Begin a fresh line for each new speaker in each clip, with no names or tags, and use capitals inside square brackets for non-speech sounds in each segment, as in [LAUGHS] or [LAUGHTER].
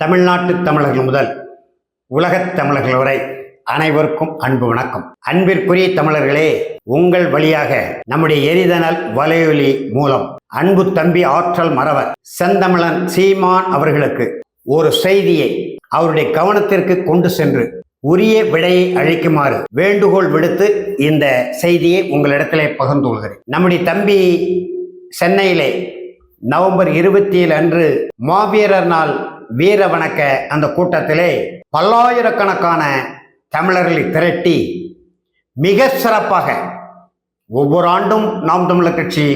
தமிழ்நாட்டு தமிழர்கள் முதல் உலகத் தமிழர்கள் வரை அனைவருக்கும் அன்பு வணக்கம். அன்பிற்குரிய தமிழர்களே உங்கள் வழியாக நம்முடைய எரிதனல் வலையொலி மூலம் அன்பு தம்பி ஆற்றல் மறவர் செந்தமிழன் சீமான் அவர்களுக்கு ஒரு செய்தியை அவருடைய கவனத்திற்கு கொண்டு சென்று உரிய விடையை அழிக்குமாறு வேண்டுகோள் விடுத்து இந்த செய்தியை உங்களிடத்திலே பகிர்ந்து கொள்கிறேன். நம்முடைய தம்பி சென்னையிலே நவம்பர் இருபத்தி ஏழு அன்று மாவீரர் நாள் வீர வணக்க அந்த கூட்டத்திலே பல்லாயிரக்கணக்கான தமிழர்களை திரட்டி மிக சிறப்பாக ஒவ்வொரு ஆண்டும் நாம் தமிழர் கட்சி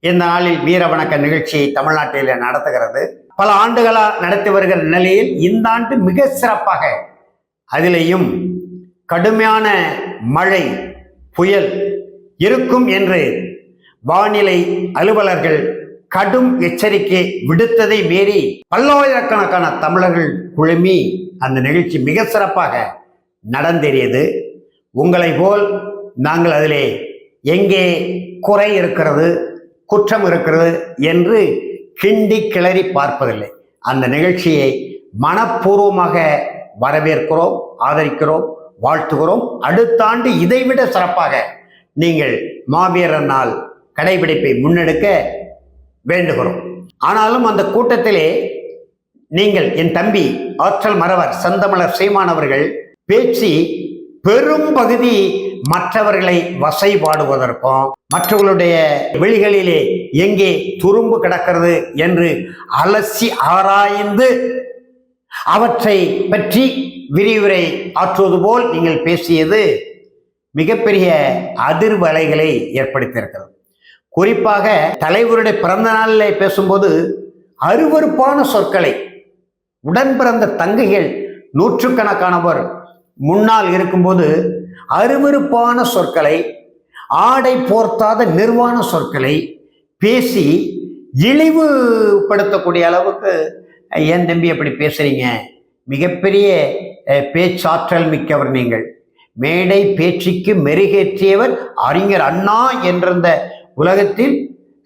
இந்த நாளில் வீர வணக்க நிகழ்ச்சியை தமிழ்நாட்டில் நடத்துகிறது. பல ஆண்டுகளாக நடத்தி வருகிற நிலையில் இந்த ஆண்டு மிக சிறப்பாக அதிலேயும் கடுமையான மழை புயல் இருக்கும் என்று வானிலை அலுவலர்கள் கடும் எச்சரிக்கை விடுத்ததை மீறி பல்லாயிரக்கணக்கான தமிழர்கள் குழுமி அந்த நிகழ்ச்சி மிக சிறப்பாக நடந்தேறியது. உங்களை போல் நாங்கள் அதிலே எங்கே குறை இருக்கிறது குற்றம் இருக்கிறது என்று கிண்டி கிளறி பார்ப்பதில்லை. அந்த நிகழ்ச்சியை மனப்பூர்வமாக வரவேற்கிறோம் ஆதரிக்கிறோம் வாழ்த்துகிறோம். அடுத்த ஆண்டு இதைவிட சிறப்பாக நீங்கள் மாவீரர் நாள் கடைபிடிப்பை முன்னெடுக்க வேண்டுகிறோம். ஆனாலும் அந்த கூட்டத்திலே நீங்கள் என் தம்பி ஆற்றல் மறவர் சந்தமலர் சீமானவர்கள் பேச்சு பெரும் பகுதி மற்றவர்களை வசைபாடுவதற்கும் மற்றவர்களுடைய வெளிகளிலே எங்கே துரும்பு கிடக்கிறது என்று அலசி ஆராய்ந்து அவற்றை பற்றி விரிவுரை ஆற்றுவது போல் நீங்கள் பேசியது மிகப்பெரிய அதிர்வலைகளை ஏற்படுத்தியிருக்கிறது. குறிப்பாக தலைவருடைய பிறந்த நாளில் பேசும்போது அருவருப்பான சொற்களை உடன் பிறந்த தங்கைகள் நூற்றுக்கணக்கானவர் முன்னால் இருக்கும்போது அருவருப்பான சொற்களை ஆடை போர்த்தாத நிர்வாண சொற்களை பேசி இழிவுபடுத்தக்கூடிய அளவுக்கு ஏன் தம்பி அப்படி பேசுறீங்க? மிகப்பெரிய பேச்சாற்றல் மிக்கவர் நீங்கள். மேடை பேச்சுக்கு மெருகேற்றியவர் அறிஞர் அண்ணா என்றிருந்த உலகத்தில்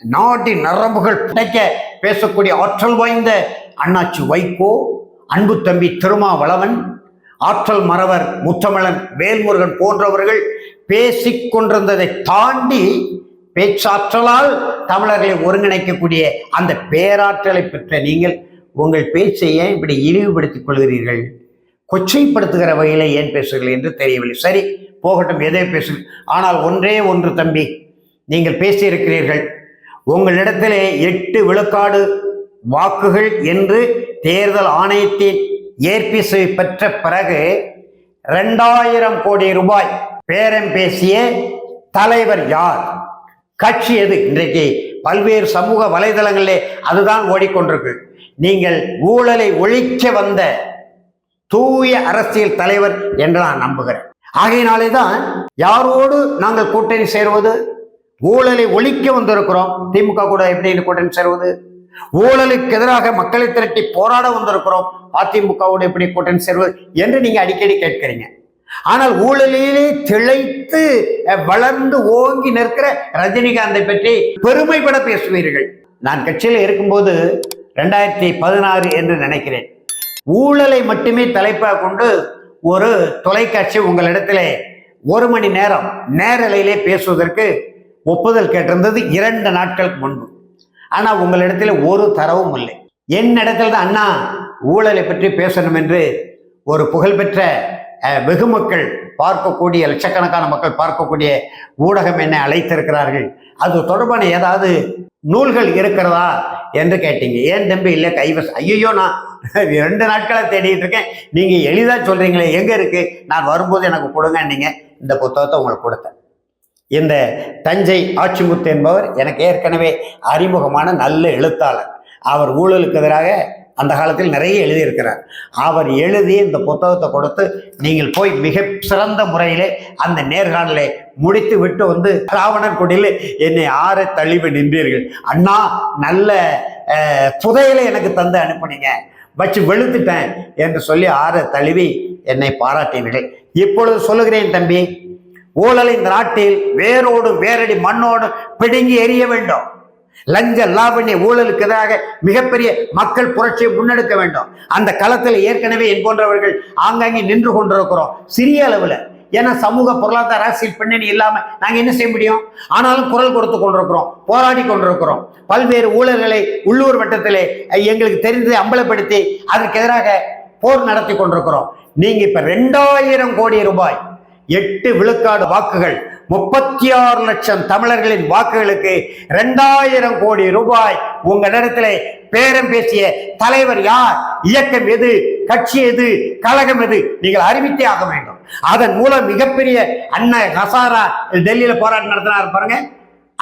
நாட்டின் நரம்புகள் பிடைக்க பேசக்கூடிய ஆற்றல் வாய்ந்த அண்ணாச்சி வைகோ அன்பு தம்பி திருமாவளவன் ஆற்றல் மறவர் முத்தமிழன் வேல்முருகன் போன்றவர்கள் பேசிக் கொண்டிருந்ததை தாண்டி பேச்சாற்றலால் தமிழர்களை ஒருங்கிணைக்கக்கூடிய அந்த பேராற்றலை பெற்ற நீங்கள் உங்கள் பேச்சை ஏன் இப்படி இழிவுபடுத்திக் கொள்கிறீர்கள்? கொச்சைப்படுத்துகிற வகையில் ஏன் பேசுகிறீர்கள் என்று தெரியவில்லை. சரி போகட்டும் எதை பேசு ஆனால் ஒன்றே ஒன்று தம்பி நீங்கள் பேசியிருக்கிறீர்கள். உங்களிடத்திலே எட்டு விழுக்காடு வாக்குகள் என்று தேர்தல் ஆணையத்தின் ஏற்பிசை பெற்ற பிறகு ரெண்டாயிரம் கோடி ரூபாய் பேரம் பேசிய தலைவர் யார்? கட்சி எது? இன்றைக்கு பல்வேறு சமூக வலைதளங்களிலே அதுதான் ஓடிக்கொண்டிருக்கு. நீங்கள் ஊழலை ஒழிக்க வந்த தூய அரசியல் தலைவர் என்று நான் நம்புகிறேன். ஆகையினாலே தான் யாரோடு நாங்கள் கூட்டணி சேருவது? ஊழலை ஒழிக்க வந்திருக்கிறோம். திமுக கூட எப்படி கூட்டணி சேருவது? ஊழலுக்கு எதிராக மக்களை திரட்டி போராட வந்திருக்கிறோம். அதிமுகவோடு எப்படி கூட்டணி சேர்வது என்று நீங்க அடிக்கடி கேட்கிறீங்க. ஆனால் ஊழலிலே திளைத்து வளர்ந்து ஓங்கி நிற்கிற ரஜினிகாந்தை பற்றி பெருமைப்பட பேசுவீர்கள். நான் கட்சியில் இருக்கும்போது ரெண்டாயிரத்தி பதினாறு என்று நினைக்கிறேன். ஊழலை மட்டுமே தலைப்பாக கொண்டு ஒரு தொலைக்காட்சி உங்களிடத்திலே ஒரு மணி நேரம் நேரலையிலே பேசுவதற்கு ஒப்புதல் கேட்டிருந்தது இரண்டு நாட்களுக்கு முன்பு. ஆனால் உங்களிடத்தில் ஒரு தரவும் இல்லை. என்னிடத்தில் தான் அண்ணா ஊழலை பற்றி பேசணும் என்று ஒரு புகழ்பெற்ற வெகு மக்கள் பார்க்கக்கூடிய லட்சக்கணக்கான மக்கள் பார்க்கக்கூடிய ஊடகம் என்னை அழைத்திருக்கிறார்கள். அது தொடர்பான ஏதாவது நூல்கள் இருக்கிறதா என்று கேட்டீங்க. ஏன் தம்பி இல்லை கைவச? ஐயோ நான் ரெண்டு நாட்களாக தேடிட்டு இருக்கேன். நீங்கள் எளிதாக சொல்கிறீங்களே எங்கே இருக்குது நான் வரும்போது எனக்கு கொடுங்க நீங்கள் இந்த புத்தகத்தை உங்களுக்கு கொடுத்தேன். இந்த தஞ்சை ஆட்சிமுத்து என்பவர் எனக்கு ஏற்கனவே அறிமுகமான நல்ல எழுத்தாளர். அவர் ஊழலுக்கு எதிராக அந்த காலத்தில் நிறைய எழுதியிருக்கிறார். அவர் எழுதி இந்த புத்தகத்தை கொடுத்து நீங்கள் போய் மிக சிறந்த முறையிலே அந்த நேர்காணலை முடித்து விட்டு வந்து ராவணன் கொடியில் என்னை ஆற தள்ளிவு நின்றீர்கள். அண்ணா நல்ல அஹ், புதையலை எனக்கு தந்து அனுப்புனீங்க. வச்சு வெளுத்துட்டேன் என்று சொல்லி ஆற தழுவி என்னை பாராட்டினீர்கள். இப்பொழுது சொல்லுகிறேன் தம்பி ஊழல் இந்த நாட்டில் வேரோடு வேரடி மண்ணோடு பிடுங்கி எறிய வேண்டும். லஞ்ச லாவண்ய ஊழலுக்கு எதிராக மிகப்பெரிய மக்கள் புரட்சியை முன்னெடுக்க வேண்டும். அந்த களத்தில் ஏற்கனவே என் போன்றவர்கள் ஆங்காங்கே நின்று கொண்டிருக்கிறோம். சிறிய அளவில். ஏன்னா சமூக பொருளாதார அரசியல் பின்னணி இல்லாமல் நாங்கள் என்ன செய்ய முடியும்? ஆனாலும் குரல் கொடுத்து கொண்டிருக்கிறோம் போராடி கொண்டிருக்கிறோம். பல்வேறு ஊழல்களை உள்ளூர் வட்டத்திலே எங்களுக்கு தெரிந்ததை அம்பலப்படுத்தி அதற்கு எதிராக போர் நடத்தி கொண்டிருக்கிறோம். நீங்கள் இப்போ ரெண்டாயிரம் கோடி ரூபாய் எட்டு விழுக்காடு வாக்குகள். முப்பத்தி ஆறு லட்சம் தமிழர்களின் வாக்குகளுக்கு ரெண்டாயிரம் கோடி ரூபாய் உங்களிடத்திலே பேரம் பேசிய தலைவர் யார்? இயக்கம் எது? கட்சி எது? கழகம் எது? நீங்கள் அறிவித்தே ஆக வேண்டும். அதன் மூலம் மிகப்பெரிய அண்ணன் ஹசாரா டெல்லியில போராட்டம் நடத்தினார் பாருங்க.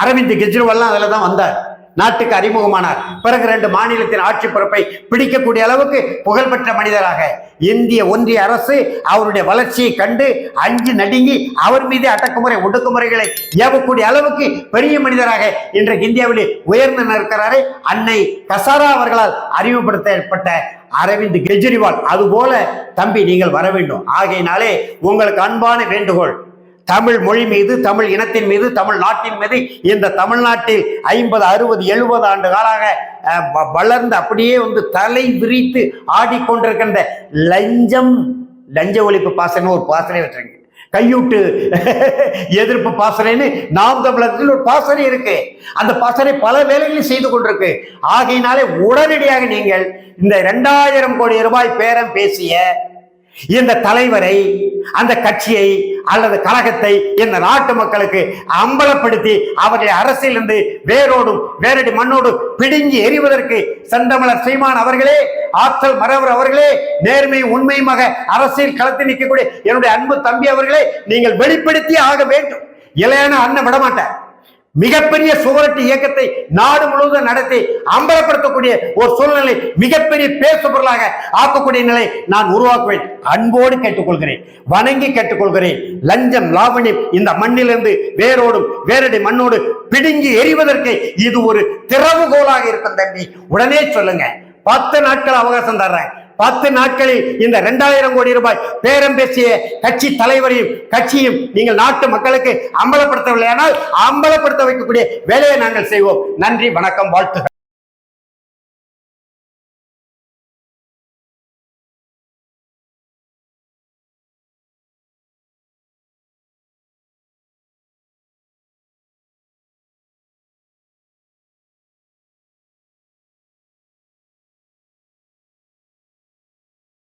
அரவிந்த் கெஜ்ரிவால்லாம் அதில் தான் வந்தார். நாட்டுக்கு அறிமுகமானார். பிறகு ரெண்டு மாநிலத்தின் ஆட்சி பொறுப்பை பிடிக்கக்கூடிய அளவுக்கு புகழ்பெற்ற மனிதராக இந்திய ஒன்றிய அரசு அவருடைய வளர்ச்சியை கண்டு அஞ்சு நடுங்கி அவர் மீது அடக்குமுறை ஒடுக்குமுறைகளை ஏவக்கூடிய அளவுக்கு பெரிய மனிதராக இன்றைக்கு இந்தியாவிலே உயர்ந்து நிற்கிறாரே அன்னை கசாரா அவர்களால் அறிமுகப்படுத்தப்பட்ட அரவிந்த் கெஜ்ரிவால். அதுபோல தம்பி நீங்கள் வர வேண்டும். ஆகையினாலே உங்களுக்கு அன்பான வேண்டுகோள். தமிழ் மொழி மீது தமிழ் இனத்தின் மீது தமிழ் நாட்டின் மீது இந்த தமிழ்நாட்டில் ஐம்பது அறுபது எழுபது ஆண்டு காலாக வளர்ந்து அப்படியே வந்து தலை விரித்து ஆடிக்கொண்டிருக்கின்ற லஞ்சம் லஞ்ச ஒழிப்பு பாசனம் ஒரு பாசனை வச்சுருங்க கையூட்டு [LAUGHS] எதிர்ப்பு பாசனைன்னு நாம் தமிழகத்தில் ஒரு பாசனை இருக்கு. அந்த பாசனை பல வேலைகளையும் செய்து கொண்டிருக்கு. ஆகையினாலே உடனடியாக நீங்கள் இந்த இரண்டாயிரம் கோடி ரூபாய் பேரம் பேசிய இந்த தலைவரை அந்த கட்சியை அல்லது கழகத்தை இந்த நாட்டு மக்களுக்கு அம்பலப்படுத்தி அவர்களை அரசியலிருந்து வேரோடும் வேரடி மண்ணோடு பிடுங்கி எறிவதற்கு செந்தமலர் சீமான் அவர்களே ஆற்றல் மறவர் அவர்களே நேர்மை உண்மையுமாக அரசியல் களத்தில் நிற்கக்கூடிய என்னுடைய அன்பு தம்பி அவர்களே நீங்கள் வெளிப்படுத்தி ஆக வேண்டும். இளையான அண்ணன் விடமாட்டேன் மிகப்பெரிய சுவரட்டு இயக்கத்தை நாடு முழுவதும் நடத்தி அம்பலப்படுத்தக்கூடிய ஒரு சூழ்நிலை மிகப்பெரிய பேசுபொருளாக ஆக்கக்கூடிய நிலை நான் உருவாக்குவேன். அன்போடு கேட்டுக்கொள்கிறேன். வணங்கி கேட்டுக்கொள்கிறேன். லஞ்சம் லாவணியம் இந்த மண்ணிலிருந்து வேரோடும் வேரடி மண்ணோடு பிடுங்கி எறிவதற்கு இது ஒரு திறவுகோலாக இருக்கும் தம்பி. உடனே சொல்லுங்க. பத்து நாட்கள் அவகாசம் தர்றேன். பத்து நாட்களில் இந்த இரண்டாயிரம் கோடி ரூபாய் பேரம் பேசிய கட்சி தலைவரையும் கட்சியும் நீங்கள் நாட்டு மக்களுக்கு அம்பலப்படுத்தவில்லை. ஆனால் அம்பலப்படுத்த வைக்கக்கூடிய வேலையை நாங்கள் செய்வோம். நன்றி வணக்கம் வாழ்த்துகள்